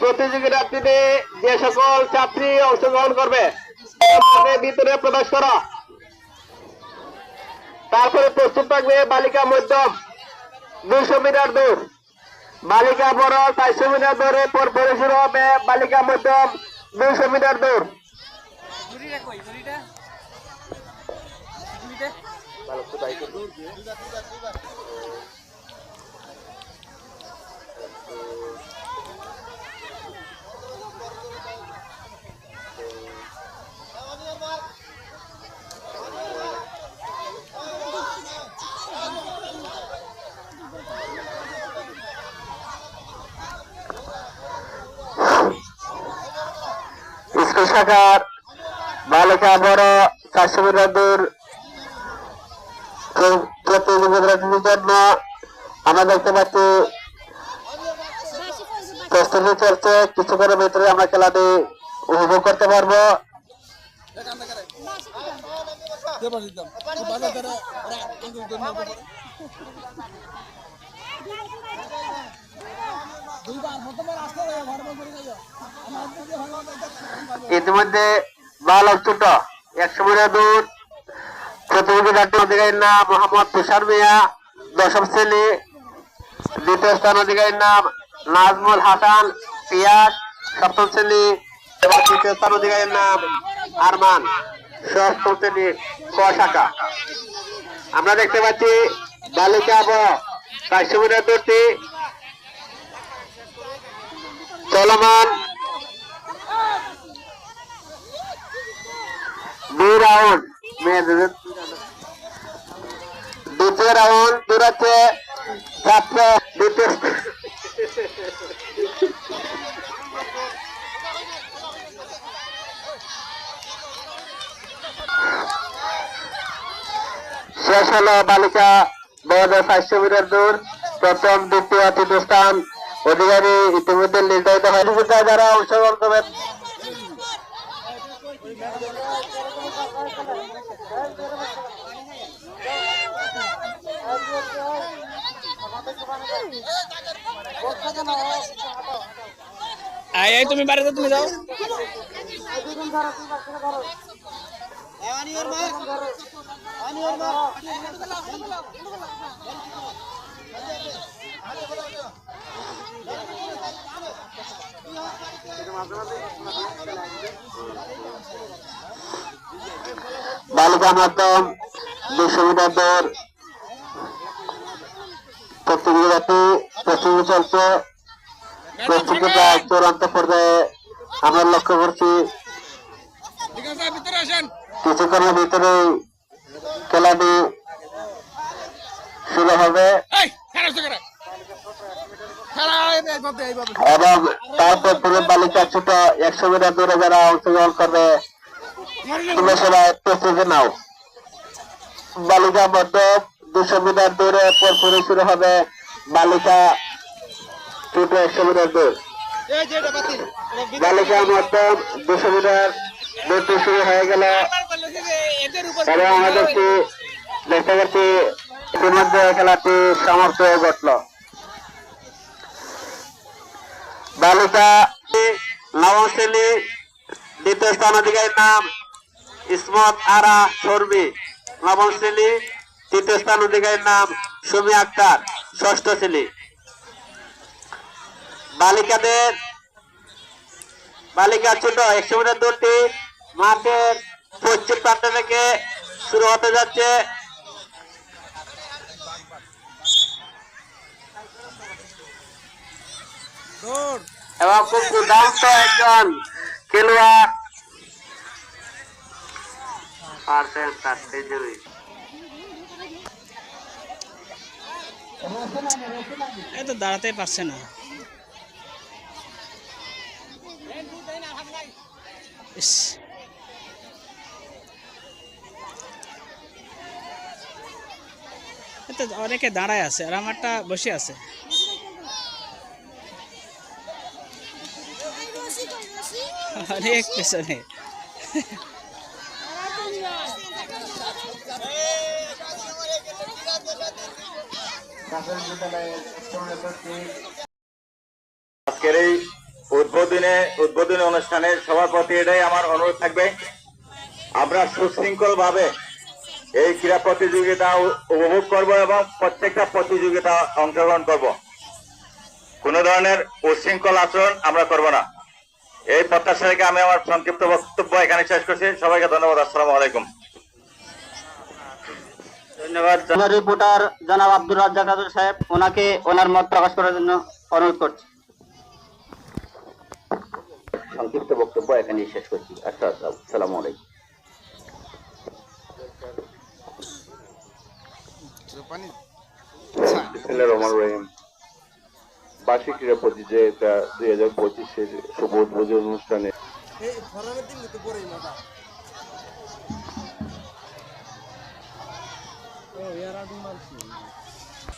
প্রতিযোগিতাটিতে যে সকল ছাত্রী অংশগ্রহণ করবে ভিতরে প্রবেশ করা। তারপরে প্রস্তুত থাকবে বালিকা মধ্যম দুইশো মিটার দূর। বালিকা বড় চারশো মিটার দূরে পরে শুরু হবে বালিকা মধ্যম দুইশো মিটার দূর। ঘুরিটা শাখার বালিকা বড় চারশো মিটার দূর প্র- প্রতিযোগিতাটির জন্য আমরা দেখতে পাচ্ছি, প্রস্তুতি চলছে। কিছুক্ষণের ভিতরে আমরা খেলাটি উপভোগ করতে পারব। ইতিমধ্যে বালক ছোট একশো মিটার দূর প্রতিযোগিতাটির অধিকারীর নাম মোহাম্মদ তুষার মিয়া। দশম শ্রেণি, দ্বিতীয় স্থান অধিকারীর নাম নাজমুল হাসান পিয়াস। সপ্তম শ্রেণি এবং তৃতীয় স্থান অধিকারীর নাম আরমান। সপ্তম শ্রেণি ক আমরা দেখতে পাচ্ছি বালিকা ব। চারশো মিটার দূরটি চলমান। দুই রাউন্ড দ্বিতীয় রাউন্ড দূরাচ্ছে ছাত্র দ্বিতীয় শেষ হলো বালিকা। বড় চারশো মিটার দূর প্রথম, দ্বিতীয়, তৃতীয় স্থান। অধিকারী ইতিমধ্যে নির্ধারিত হয়। যারা অংশগ্রহণ করবেন। আয় তুমি বাড়িতে তুমি যাও। বালিকা মাধ্যম মিটার দৌড় প্রতিযোগিতাটি প্রস্তুতি চলছে প্রস্তুতিটা চূড়ান্ত পর্যায়ে আমরা লক্ষ্য করছি। কিছুক্ষণের ভিতরে খেলাটি শুরু হবে এই খেলা শুরু করে খেলা এইভাবে এইভাবে এবং তারপর পুরো বালিকা ছোট একশো মিটার দূরে যারা অংশগ্রহণ করবে তোমরা সবাই প্রস্তুতি নাও। বালিকা মধ্যম দুশো মিটার দূরে পরপরই শুরু হবে বালিকা ছোট একশো মিটার দূর। বালিকা মধ্যম দুশো মিটার দূরটি শুরু হয়ে গেল। এবং আমাদেরকে দেখতে পাচ্ছি ইতিমধ্যে খেলাটি সমাপ্ত হয়ে ঘটল বালিকা দ্বিতীয় নাম ইসমত আরা তৃতীয় নাম সুমি আক্তার। ষষ্ঠ শ্রেণি বালিকাদের, বালিকা ছোট একশো মিটার দৌড়টি মাঠের পশ্চিম প্রান্ত থেকে শুরু হতে যাচ্ছে এবং খুব দুর্দান্ত একজন খেলোয়াড়। পারছেন দাঁড়াতে পারছে না। অনেকে দাঁড়ায় আছে, আর আমারটা বসে আছে। অনেক পেছনে। আজকের এই উদ্বোধনে, উদ্বোধনী অনুষ্ঠানের সবার এটাই আমার অনুরোধ থাকবে। আমরা সুশৃঙ্খল ভাবে এই ক্রীড়া প্রতিযোগিতা উপভোগ করব এবং প্রত্যেকটা প্রতিযোগিতা অংশগ্রহণ করব। কোন ধরনের উশৃঙ্খল আচরণ আমরা করব না। এই প্রত্যাশা রেখে আমি আমার সংক্ষিপ্ত বক্তব্য এখানে শেষ করছি। সবাইকে ধন্যবাদ। আসসালামু আলাইকুম। ধন্যবাদ। রিপোর্টার জনাব আব্দুর রাজ্জাক সাহেব ওনাকে ওনার মত প্রকাশ করার জন্য অনুরোধ করছি। সংক্ষিপ্ত বক্তব্য এখানে শেষ করছি। আচ্ছা আসসালামু আলাইকুম। বিসমিল্লাহির রহমানির রহিম। বার্ষিক ক্রীড়া প্রতিযোগিতা দুই হাজার পঁচিশের শুভ উদ্বোধন অনুষ্ঠানে।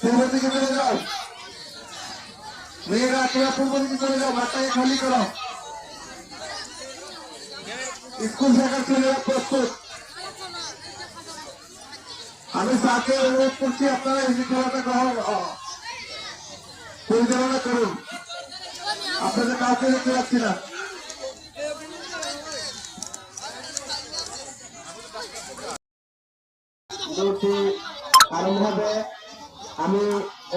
পূর্ব দিকে চলে যাও। মেয়েরা তোমরা পূর্ব দিকে চলে যাও, মাঠটাকে খালি করো। স্কুল শাখার ছেলেরা প্রস্তুত। আমি স্যারকে অনুরোধ করছি, আপনারা এই খেলাটা গ্রহণ পরিচালনা করুন। আপনাদের কাউকে দেখতে পাচ্ছি না। আরম্ভ হবে। আমি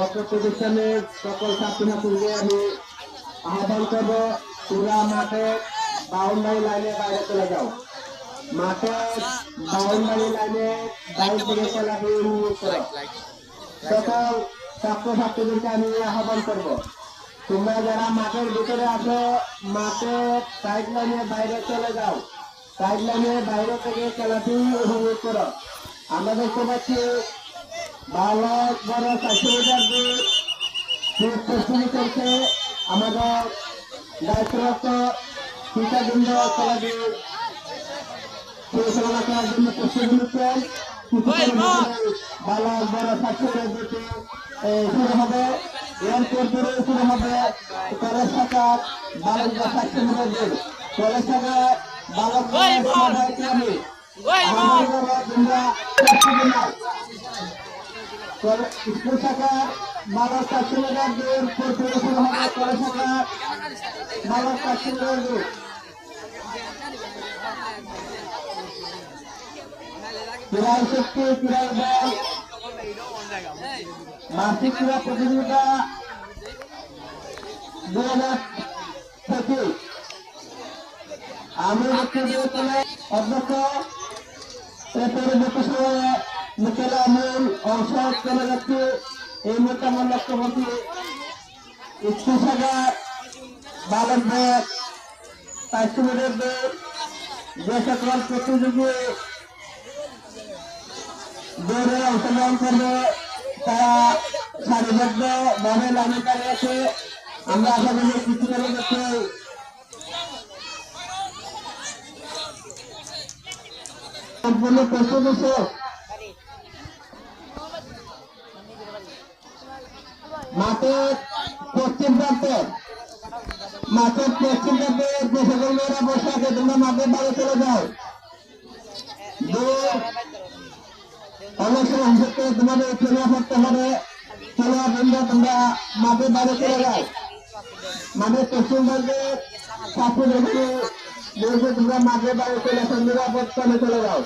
অত্র প্রতিষ্ঠানের সকল ছাত্রছাত্রীকে আমি আহ্বান করব তোমরা মাঠে বাউন্ডারি লাইনে বাইরে চলে যাও। মাঠে বাউন্ডারি লাইনে বাইরে থেকে খেলাটি উন্মুক্ত করো। সকল ছাত্রছাত্রীদেরকে আমি আহ্বান করব। তোমরা যারা মাঠের ভিতরে আছো মাঠে সাইড লাইনে বাইরে চলে যাও। সাইড লাইনে বাইরে থেকে খেলাটি উপভোগ করো। আমরা দেখতে ভালো বড় দূর প্রস্তুতি করছে আমাদের দায়িত্বরত শিক্ষাবৃন্দ খেলাটি পরিচালনা করার জন্য প্রস্তুতি নিচ্ছেন ভালো বড় এই, শুরু হবে। এরপর দূরে শুরু হবে কলেজ বালকরা চারশো মিটার দূর কলেজ শাখার বালকরা আমি আমাদের বড় তোমরা প্রস্তুতি নাও স্কুল শাখার বালক চারশো মিটার দূর শুরু হবে, কলেজ শাখার বালক চারশো মিটার দূর। ক্রীড়া শক্তি, ক্রীড়ার বল মাসিক প্রতিযোগিতা অধ্যক্ষ মুখ্য আমল অংশ চলে যাচ্ছে। এই মুহূর্তে আমার লক্ষ্যবর্তী স্কুল শাখা বালক ব্যাগ মিটার দৌড় যে সকল প্রতিযোগী দৌড়ে অংশগ্রহণ করবে, তারা সারিবদ্ধ ভাবে লাইনে দাঁড়িয়ে আছে। আমরা আশা করি কিছু করে যাচ্ছে সম্পূর্ণ প্রস্তুত মাঠের পশ্চিম প্রান্তে, মাঠের পশ্চিম প্রান্তে যে মেয়েরা বসে আছে, তোমরা মাঠের বাইরে চলে যাও। অনেক সময় তোমাদের খেলা খেলা বন্ধ, তোমরা মাঠের বাইরে চলে যাও। মাঠের পশ্চিমবঙ্গে ছাত্র দেখে বলছে, তোমরা মাঠের বাইরে চলে চলে যাও।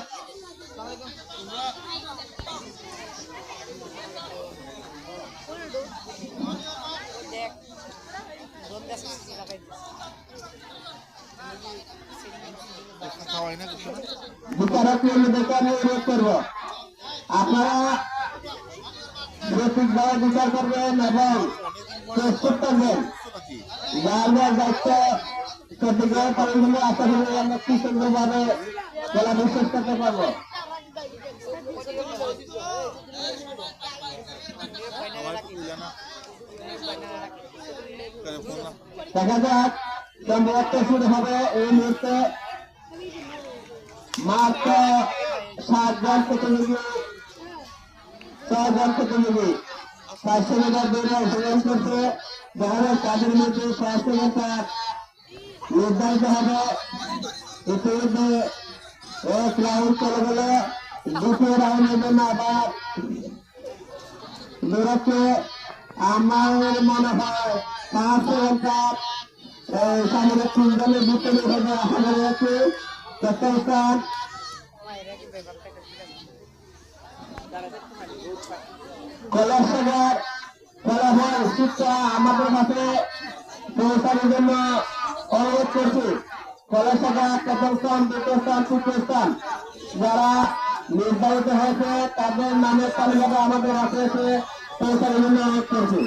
বিচারক কর্মীদেরকে আমি অনুরোধ করব আপনারা সঠিকভাবে বিচার করবেন এবং প্রস্তুত করবেন যার দায়িত্ব সঠিকভাবে পালন করলে আশা করি পারব দেখা যাক সম্ভবত শুরু হবে এই মুহূর্তে। মাত্র সাতজন প্রতিযোগী ছজন প্রতিযোগী পাঁচশো মিটার দৌড়ে অংশগ্রহণ করছে যাক তাদের মধ্যে পাঁচশো মিটার নির্ধারিত হবে। ইতিমধ্যে এক রাউন্ড চলে গেল। দ্বিতীয় রাউন্ডের জন্য আবার দৌড়াচ্ছে আমার মনে হয় পাঁচশো ঘণ্টার সামনে তিনজনের বিপরীত হবে। আশা করা স্থান কলারসাগর ফলাফল শিক্ষা আমাদের কাছে পৌঁছানোর জন্য অনুরোধ করছি। কলারসাগর প্রথম স্থান, দ্বিতীয় স্থান, তৃতীয় স্থান। যারা নির্ধারিত হয়েছে, তাদের নামের তালিকাটা আমাদের হাতে এসে পৌঁছানোর জন্য অনুরোধ করছি।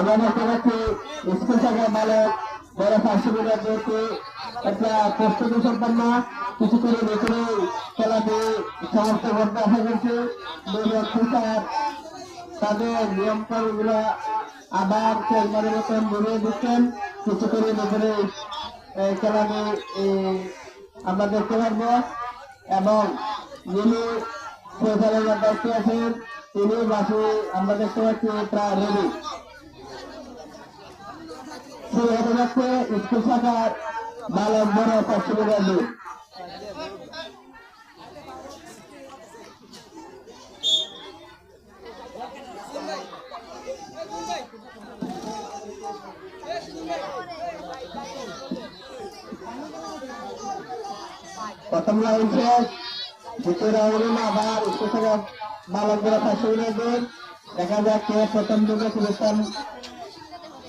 আমরা দেখতে পাচ্ছি একটা প্রস্তুতি সম্পন্ন, কিছু করে ভেতরে খেলাটি সমাপ্ত তাদের আবার চেয়ারম্যানের দিচ্ছেন। কিছু করে ভেতরে খেলাটি আমরা দেখতে পারব। এবং যিনি পরিচালনার দায়িত্বে তিনি বাসে আমরা দেখতে প্রায় রেডি শুরু হতে যাচ্ছে শাখার বালক বড় পশ্চিমবঙ্গ প্রথম লাইন শেষ, দ্বিতীয় রাউন্ডে আবার স্কুল শাখার বালক বড় পশ্চিমবঙ্গ দেখা যাক কে প্রথম যুগে পুরস্কার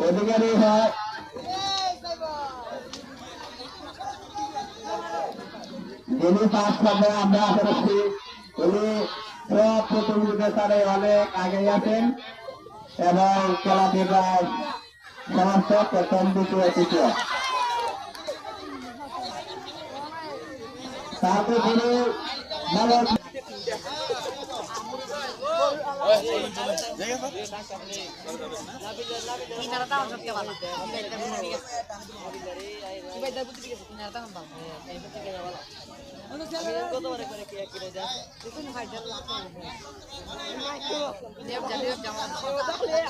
অধিকারী হয়। যিনি পাঁচ করবে আমরা আশা করছি উনি সব প্রতিযোগিতারে অনেক আগে আছেন এবং খেলাটি প্রায় সমাপ্ত প্রথম, দ্বিতীয়, তৃতীয়। তারপর তিনি ভালো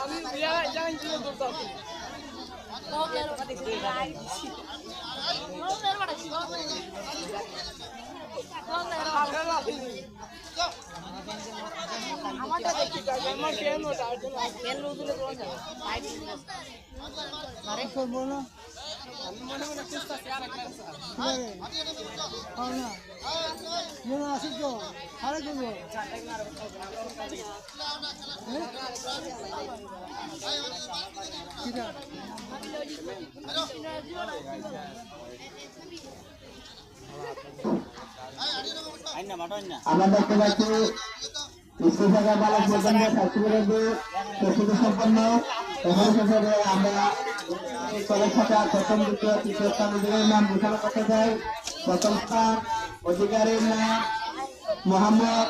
আমি কোন যায় লাইট আরে করব মনে আছে তো আমরা দেখতে পাচ্ছি শাখার বালক পর্যন্ত স্বাস্থ্যবিরোধী প্রস্তুতি সম্পন্ন এখন শেষে আমরা কলেজ শাখা প্রথম দ্বিতীয় তৃতীয় স্থান অধিকারীর নাম ঘোষণা করতে চাই প্রথম স্থান অধিকারীর নাম মোহাম্মদ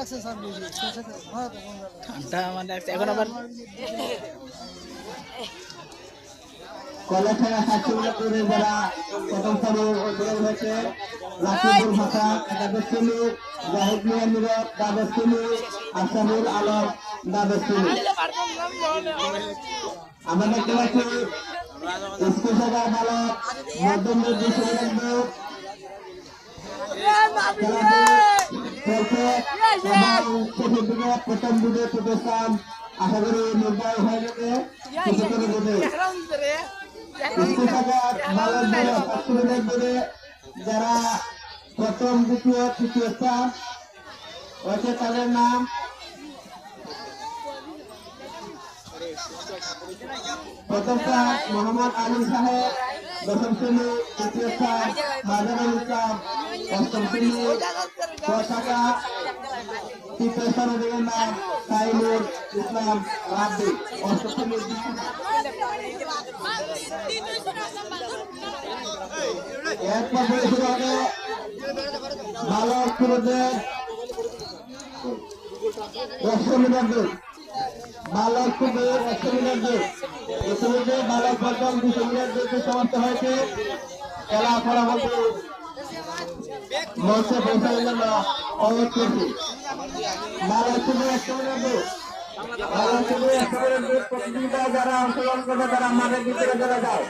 কলেজ যারা প্রথম স্থানে অধিকারী হয়েছে রাকিবুল হাসান একাদশ শ্রেণি জাহিদ মিয়া নীরব দ্বাদশ শ্রেণি আসানুল আলম দ্বাদশ শ্রেণি আমরা দেখতে পাচ্ছি স্কুল শাখার বালক মধ্যম দৃষ্টি রাখবে খেলাটি চলছে এবং শেষের দিকে প্রথম দিকে প্রতিষ্ঠান আশা করি নির্ণয় হয়ে যাবে কিছুক্ষণের মধ্যে স্কুল থেকে বালক দলে ছাত্রীদের দলে যারা প্রথম দ্বিতীয় তৃতীয় স্থান হয়েছে তাদের নাম প্রথম স্থান মোহাম্মদ আলী সাহেব দশম শ্রেণি তৃতীয় স্থান মাজারুল ইসলাম অষ্টম শ্রেণি পতাকা তৃতীয় স্থান অধিকার নাম সাইমুল ইসলাম রাব্বি। অষ্টম শ্রেণি এরপর শুরু হবে ভালো স্কুলদের একশো মিটার হয়েছে। মঞ্চে বালক স্কুলের একশো মিটার দৌড় বালক স্কুলের একশো মিটার দৌড় প্রতিযোগিতায় যারা অংশগ্রহণ করবে, তারা মাঠের ভিতরে চলে করবে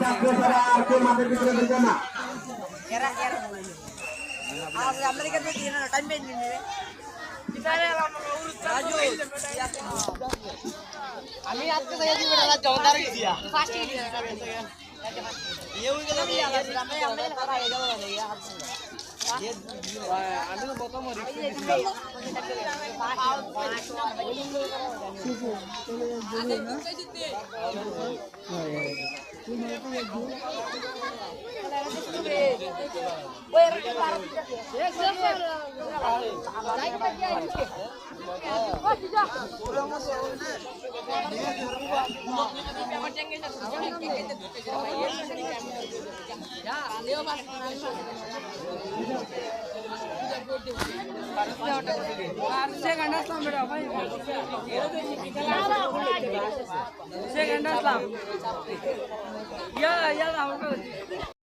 ছাত্র ছাড়া আর কেউ মাঠের ভিতরে ঢুকবে না। আমি আজকে থেকে দিবে না জমদার গিয়া ফার্স্ট গিয়া ইয়ে হই গেল কি আমি আমি কথা হয়ে গেল আমি তো প্রথম সেকেন্ড আসলাম বেটা ভাই সেকেন্ড আসলাম ইয়া ইয়া আমার